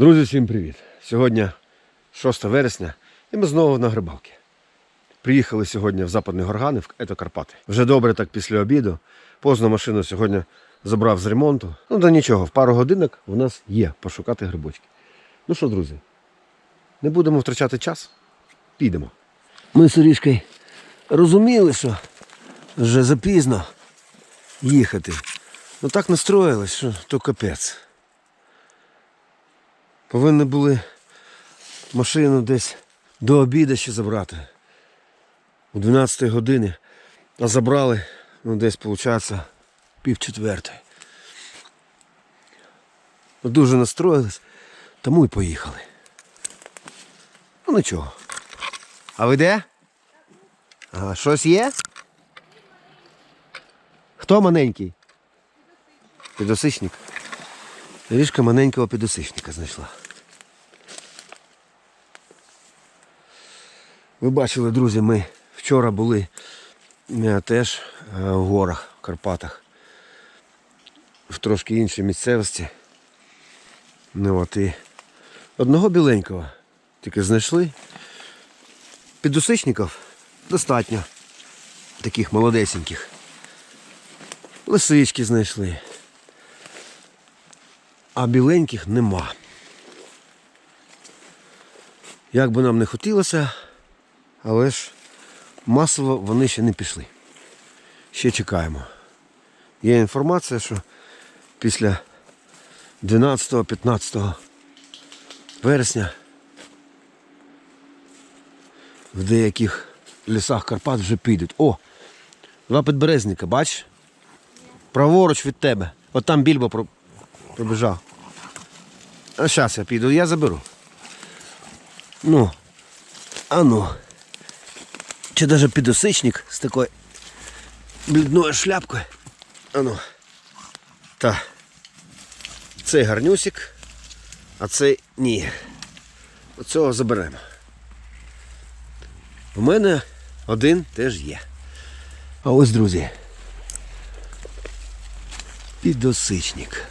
Друзі, всім привіт! Сьогодні 6 вересня і ми знову на грибалки. Приїхали сьогодні в Западний Горгани, в Ето Карпати. Вже добре так після обіду. Поздно машину сьогодні забрав з ремонту. Ну да нічого, в пару годинок у нас є пошукати грибочки. Ну що, друзі, не будемо втрачати час. Підемо. Ми з Орішкою розуміли, що вже запізно їхати. Ну так настроїлись, що то капець. Повинні були машину десь до обіду ще забрати. У 12 годині. А забрали, ну десь, виходить, пів четвертої. Ну, Дуже настроїлись, тому і поїхали. Ну нічого. А ви де? Ага, щось є? Хто маленький? Підосичник. Ріжка маленького підосичника знайшла. Ви бачили, друзі, ми вчора були е, теж е, в горах, в Карпатах, в трошки іншій місцевості. Ну от і одного біленького тільки знайшли. Підусичників достатньо. Таких молодесеньких. Лисички знайшли. А біленьких нема. Як би нам не хотілося, але ж масово вони ще не пішли. Ще чекаємо. Є інформація, що після 12-15 вересня в деяких лісах Карпат вже підуть. О! Два підберезника, бачиш? Праворуч від тебе. От там більбо пробіжав. А зараз я піду, я заберу. Ну, а ну. Чи навіть підосичник з такою блідною шляпкою. А ну. Та. Цей гарнюсик, а цей ні. Оцього заберемо. У мене один теж є. А ось, друзі. Підосичник.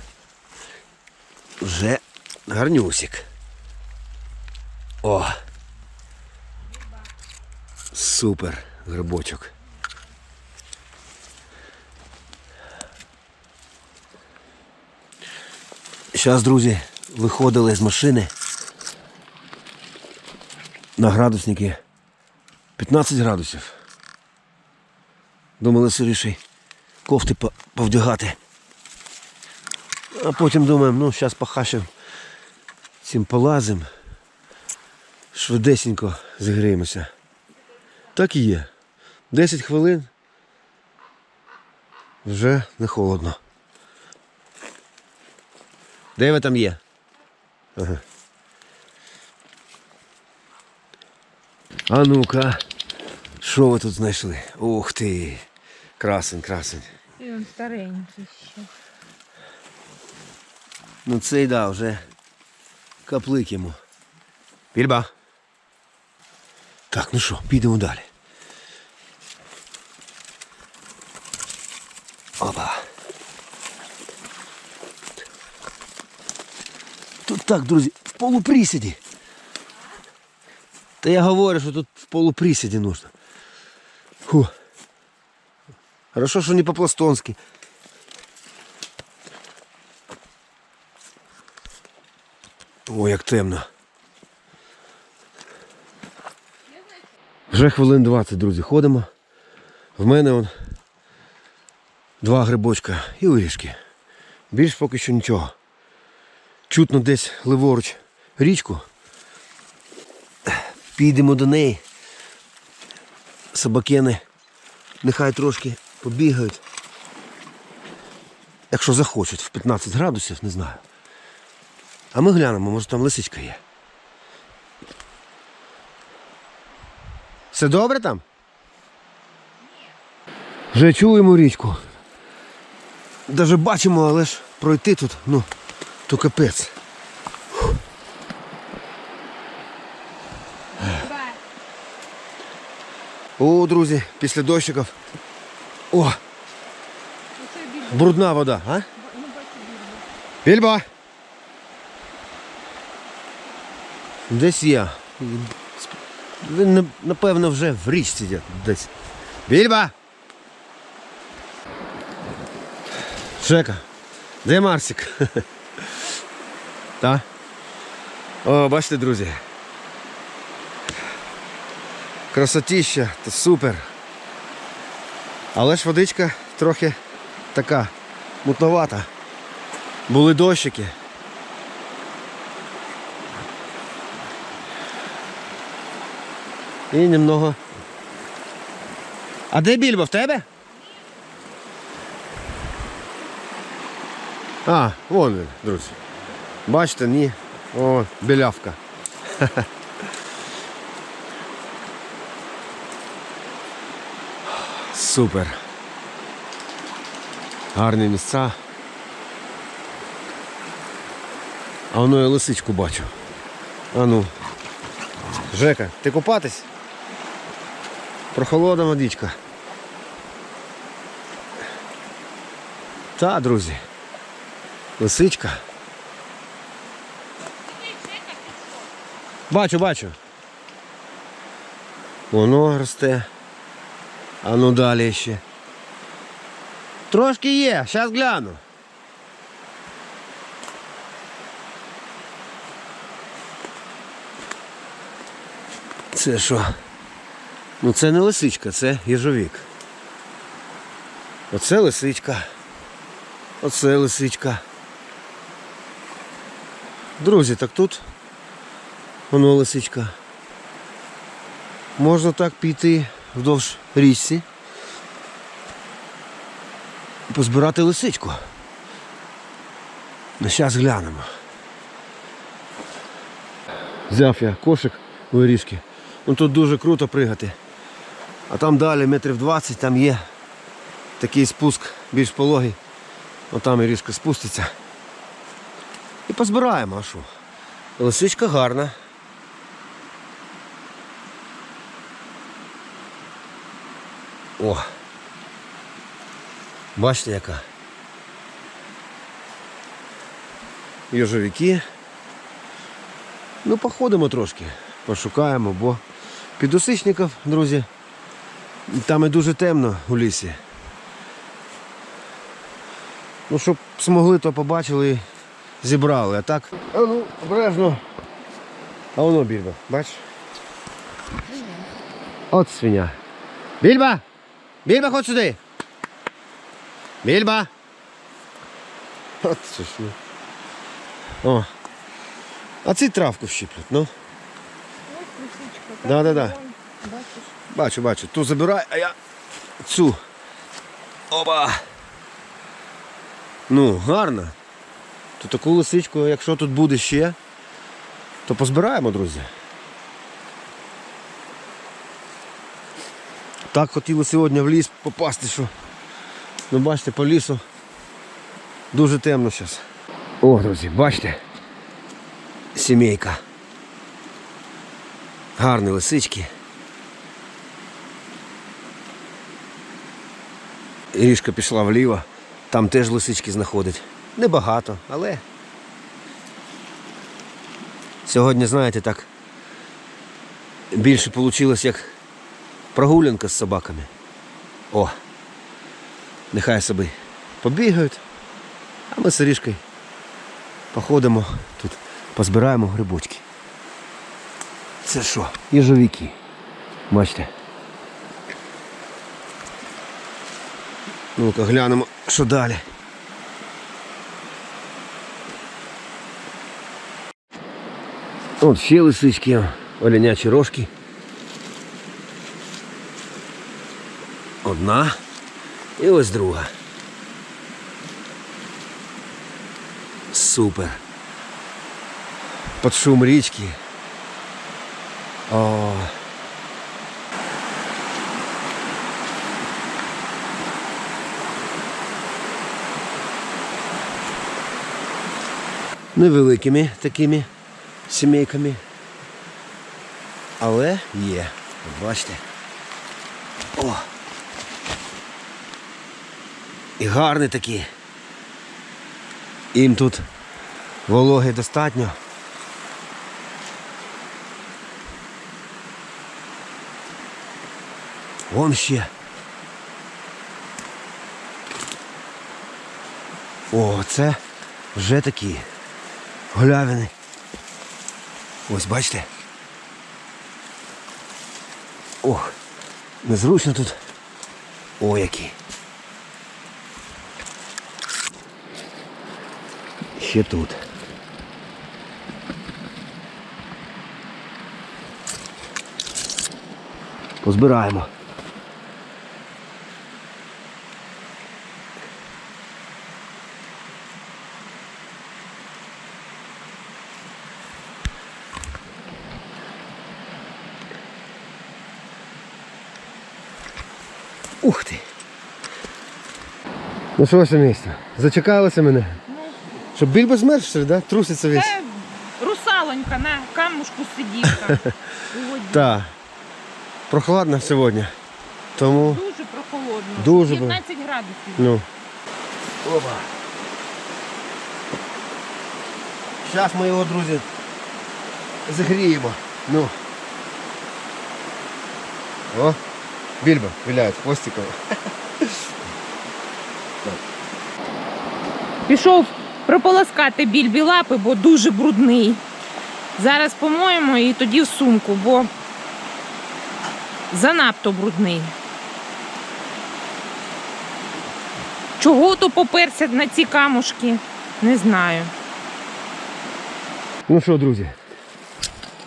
Вже гарнюсик. О! Супер грибочок. Зараз, друзі, виходили з машини на градусники 15 градусів. Думали сиріші кофти повдягати. А потім думаємо, ну зараз похащем цим полазим. Швидесенько зігріємося. Так і є. 10 хвилин вже не холодно. Де ви там є? Ага. А ну-ка, що ви тут знайшли? Ух ти! Красень, красень. І він старенький ще. Ну цей да, вже каплик йому. Більба. Так, ну що, підемо далі. Опа. Тут так, друзі, в полуприсіді. Та я говорю, що тут в полуприсіді нужно. Фу. Хорошо, що не по-пластонськи. О, як темно. Вже хвилин 20, друзі, ходимо. В мене он два грибочка і вирішки. Більш поки що нічого. Чутно десь ліворуч річку. Підемо до неї. Собакени нехай трошки побігають. Якщо захочуть в 15 градусів, не знаю. А ми глянемо, може там лисичка є. Все добре там? Вже чуємо річку. Даже бачимо, але ж пройти тут, ну, то капець. О, друзі, після дощиків. О, брудна вода, а? Ну, бачу, більше. Більба! Десь є. Він, напевно, вже в річці десь. Більба! Жека, де Марсик? Та? О, бачите, друзі. Красотіща, то супер. Але ж водичка трохи така мутновата. Були дощики. І немного. А де більбо в тебе? А, вон він, друзі. Бачите, ні. О, білявка. Супер. Гарні місця. А воно я лисичку бачу. А ну. Жека, ти купатись? Прохолодна водичка. Та, друзі. Лисичка. Бачу, бачу. Воно росте. А ну далі ще. Трошки є, зараз гляну. Це що? Ну це не лисичка, це їжовік. Оце лисичка. Оце лисичка. Друзі, так тут воно лисичка. Можна так піти вдовж річці. Позбирати лисичку. Ну, зараз глянемо. Взяв я кошик у виріжки. Ну тут дуже круто пригати. А там далі метрів 20 там є такий спуск більш пологий. Отам і різко спуститься. І позбираємо, а що? Лисичка гарна. О! Бачите яка? Йожовики. Ну, походимо трошки, пошукаємо, бо підосичників, друзі, там і дуже темно у лісі. Ну, щоб змогли, то побачили і зібрали. А так. А ну, обережно. А воно більба, бачиш? От свиня. Більба! Більба, ходь сюди! Більба! От це ж ну. О. А ці травку щиплють, ну. Так, Да-да-да. вон, Бачиш? Бачу, бачу. Ту забирай, а я цю. Опа. Ну, гарно. То таку лисичку, якщо тут буде ще, то позбираємо, друзі. Так хотіли сьогодні в ліс попасти, що. Ну бачите, по лісу дуже темно зараз. О, друзі, бачите? Сімейка. Гарні лисички. Ріжка пішла вліво, там теж лисички знаходить. Небагато, але. Сьогодні, знаєте, так більше вийшло як прогулянка з собаками. О! Нехай собі побігають, а ми з Ріжкою походимо тут, позбираємо грибочки. Це що? Їжовики. Бачите? Ну-ка глянемо, що далі. От ще лисички, оленячі рожки. Одна і ось друга. Супер. Под шум річки. О. невеликими такими сімейками. Але є. Бачите. О! І гарні такі. Їм тут вологи достатньо. Вон ще. О, це вже такі голявини. Ось бачите. Ох, незручно тут. О, які. Ще тут. Позбираємо. Ух ти. Ну що ваше місце? Зачекалися мене? Щоб більбо змерз, що да? Труситься весь. Це русалонька на камушку сидівка. Так. Прохладно сьогодні. Тому. Дуже прохолодно. Дуже 15 градусів. Ну. Опа. Зараз ми його, друзі, загріємо. Ну. О, більба виляють хвостиком. Пішов прополоскати більбі лапи, бо дуже брудний. Зараз помоємо і тоді в сумку, бо занадто брудний. Чого то поперся на ці камушки? Не знаю. Ну що, друзі,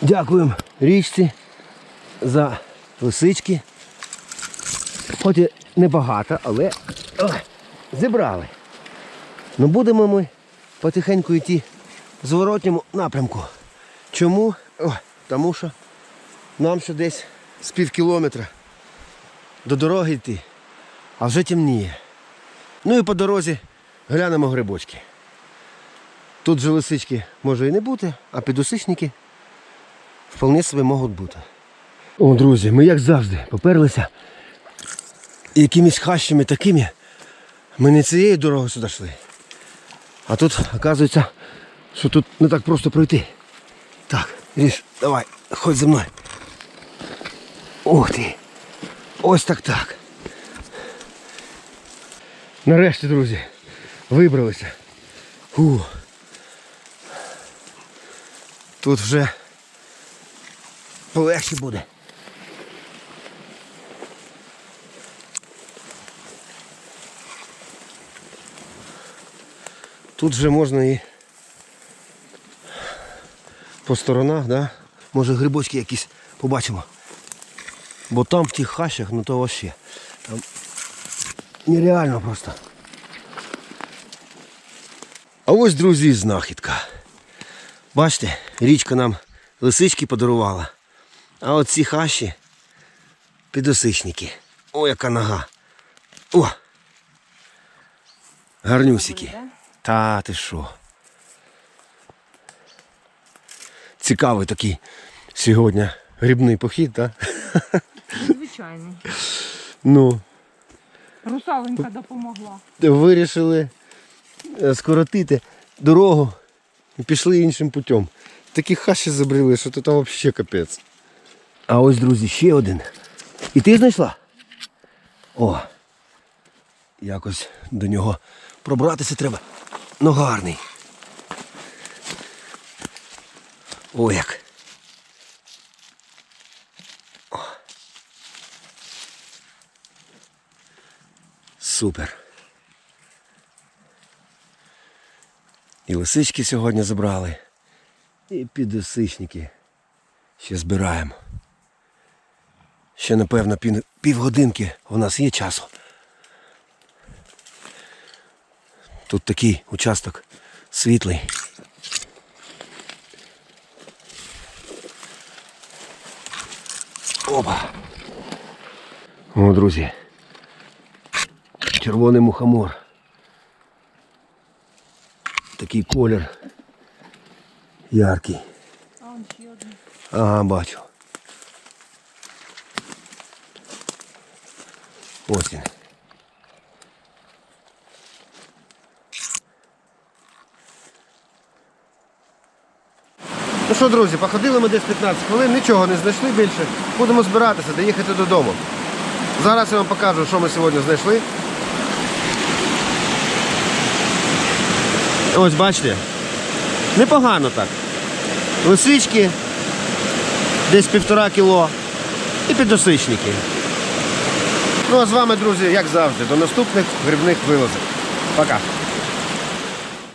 дякуємо річці за лисички. Хоч і небагато, але ой, зібрали. Ну будемо ми потихеньку йти в зворотньому напрямку. Чому? О, тому що нам ще десь з пів кілометра до дороги йти, а вже темніє. Ну і по дорозі глянемо грибочки. Тут же лисички може і не бути, а підусичники вполне собі можуть бути. О, друзі, ми як завжди поперлися. Якимись хащами такими. Ми не цією дорогою сюди йшли. А тут, оказується, що тут не так просто пройти. Так, Ріш, давай, ходь за мною. Ух ти. Ось так так. Нарешті, друзі, вибралися. Фу. Тут вже полегше буде. Тут вже можна і по сторонах, да? може грибочки якісь побачимо. Бо там в тих хащах, ну то вообще. Там нереально просто. А ось, друзі, знахідка. Бачите, річка нам лисички подарувала. А оці хащі підосичники. О, яка нога. О! Гарнюсики. Та ти що? Цікавий такий сьогодні грибний похід, так? Звичайний. Ну, Русаленька допомогла. вирішили е, скоротити дорогу і пішли іншим путем. Такі хащі забрили, що тут взагалі капець. А ось, друзі, ще один. І ти знайшла? О! Якось до нього пробратися треба. Ну гарний. О, як. О. Супер. І лисички сьогодні забрали. І підосичники ще збираємо. Ще, напевно, пів, півгодинки у нас є часу. Тут такий участок світлий. Опа. О, друзі. Червоний мухомор. Такий колір. Яркий. А бачу. Ось він. Ну що, друзі, походили ми десь 15 хвилин, нічого не знайшли більше. Будемо збиратися, доїхати додому. Зараз я вам покажу, що ми сьогодні знайшли. Ось бачите. Непогано так. Лисички, десь півтора кіло і підосичники. Ну а з вами, друзі, як завжди, до наступних грибних вилазок. Пока.